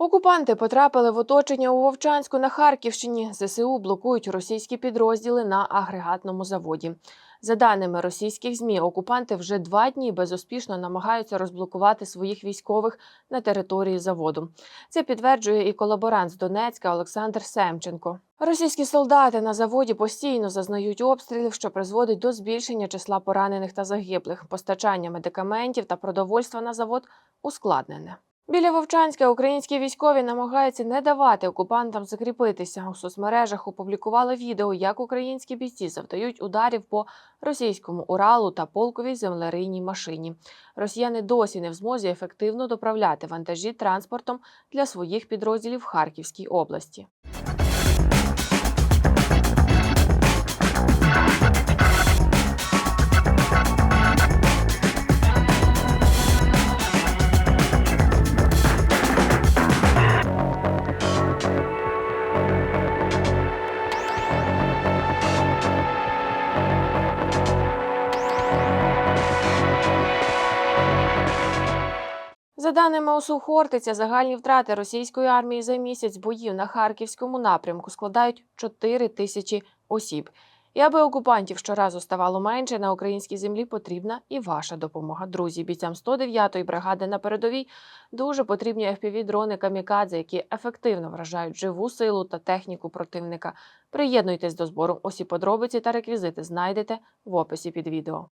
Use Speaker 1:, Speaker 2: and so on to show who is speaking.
Speaker 1: Окупанти потрапили в оточення у Вовчанську на Харківщині. ЗСУ блокують російські підрозділи на агрегатному заводі. За даними російських змі, окупанти вже два дні безуспішно намагаються розблокувати своїх військових на території заводу. Це підтверджує і колаборант з Донецька Олександр Семченко. Російські солдати на заводі постійно зазнають обстрілів, що призводить до збільшення числа поранених та загиблих. Постачання медикаментів та продовольства на завод ускладнене. Біля Вовчанська українські військові намагаються не давати окупантам закріпитися. У соцмережах опублікували відео, як українські бійці завдають ударів по російському Уралу та полковій землерийній машині. Росіяни досі не в змозі ефективно доправляти вантажі транспортом для своїх підрозділів в Харківській області. За даними ОСУ Хортиця, загальні втрати російської армії за місяць боїв на харківському напрямку складають 4 тисячі осіб. І аби окупантів щоразу ставало менше, на українській землі потрібна і ваша допомога. Друзі, бійцям 109-ї бригади на передовій дуже потрібні FPV-дрони камікадзе, які ефективно вражають живу силу та техніку противника. Приєднуйтесь до збору. Усі подробиці та реквізити знайдете в описі під відео.